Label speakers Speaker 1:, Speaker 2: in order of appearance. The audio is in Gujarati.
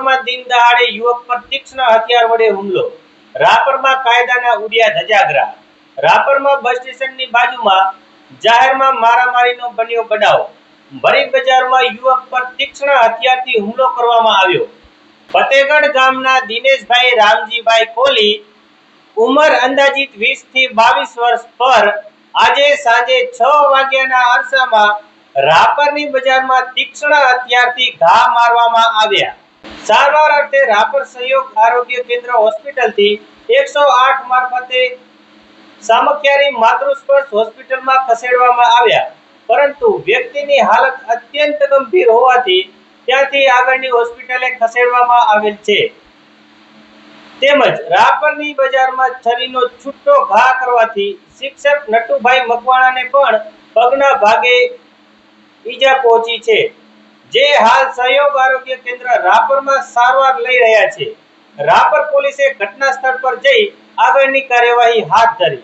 Speaker 1: રાપરમાં દિન દહાડે યુવક પર તીક્ષ્ણ હથિયાર વડે હુમલો. રાપરમાં કાયદાના ઉડ્યા ધજાગરા. રાપરમાં બસ સ્ટેશનની બાજુમાં જાહેરમાં મારામારીનો બન્યો બનાવ. ભરી બજારમાં યુવક પર તીક્ષ્ણ હથિયારથી હુમલો કરવામાં આવ્યો. ફતેગઢ ગામના દિનેશભાઈ રામજીભાઈ કોલી ઉંમર અંદાજિત વીસથી બાવીસ વર્ષ પર આજે સાંજે છ વાગ્યાના અરસામાં રાપરની બજારમાં તીક્ષ્ણ હથિયારથી ઘા મારવામાં આવ્યા. સારવાર અર્થે રાપર સહયોગ આરોગ્ય કેન્દ્ર હોસ્પિટલથી એકસો આઠ મારફતે સામખિયારી માતૃસ્પર્શ હોસ્પિટલમાં ખસેડવામાં આવ્યા. પરંતુ વ્યક્તિની હાલત અત્યંત ગંભીર હોવાથી ત્યાંથી આગળની હોસ્પિટલે ખસેડવામાં આવેલ છે. તેમજ રાપરની બજારમાં છરીનો છૂટો ઘા કરવાથી શિક્ષક નટુભાઈ મકવાણાને પણ પગના ભાગે ઈજા પહોંચી છે. જે હાલ સહયોગ આરોગ્ય કેન્દ્ર રાપરમાં સારવાર લઈ રહ્યા છે. રાપર પોલીસે ઘટના સ્થળ પર જઈ આગળની કાર્યવાહી હાથ ધરી.